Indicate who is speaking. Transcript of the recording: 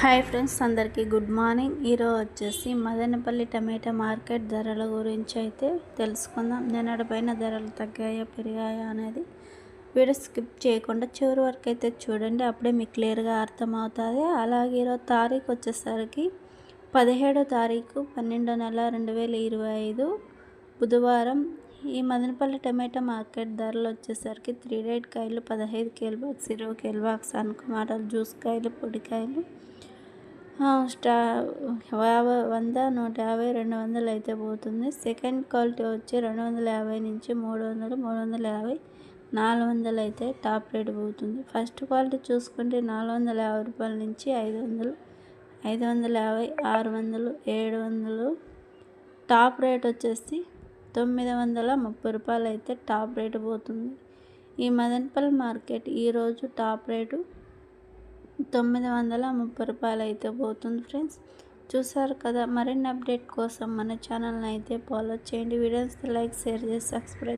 Speaker 1: Hi friends అందరికీ good morning. ఈరోజు వచ్చేసి మదనపల్లి టమాటా మార్కెట్ ధరల గురించి అయితే తెలుసుకుందాం. నిన్నటిపైన ధరలు తగ్గాయా పెరిగాయా అనేది వీడియో స్కిప్ చేయకుండా చివరి వరకు అయితే చూడండి. అప్పుడే మీకు క్లియర్గా అర్థమవుతుంది. అలాగే ఈరోజు తారీఖు వచ్చేసరికి పదిహేడో తారీఖు పన్నెండో నెల రెండు వేల ఇరవై ఐదు బుధవారం. ఈ మదనపల్లి టమాటా మార్కెట్ ధరలు వచ్చేసరికి త్రీ డేట్ కాయలు పదహైదు కేల్ బాక్స్ ఇరవై కేల్ బాక్స్ అనుకుమాటలు జ్యూస్ కాయలు పొడికాయలు స్టా యాభై వంద నూట యాభై రెండు వందలు అయితే పోతుంది. సెకండ్ క్వాలిటీ వచ్చి రెండు వందల యాభై నుంచి మూడు వందలు మూడు వందల యాభై నాలుగు వందలు అయితే టాప్ రేట్ పోతుంది. ఫస్ట్ క్వాలిటీ చూసుకుంటే నాలుగు వందల యాభై రూపాయల నుంచి ఐదు వందలు ఐదు వందల యాభై ఆరు వందలు ఏడు వందలు. టాప్ రేట్ వచ్చేసి తొమ్మిది వందల ముప్పై రూపాయలు అయితే టాప్ రేటు పోతుంది. ఈ మదనపల్లి మార్కెట్ ఈరోజు టాప్ రేటు తొమ్మిది వందల ముప్పై రూపాయలు అయితే పోతుంది ఫ్రెండ్స్. చూసారు కదా మరిన్ని అప్డేట్ కోసం మన ఛానల్ని అయితే ఫాలో చేయండి. వీడియోస్ లైక్ షేర్ చేసి సబ్స్క్రైబ్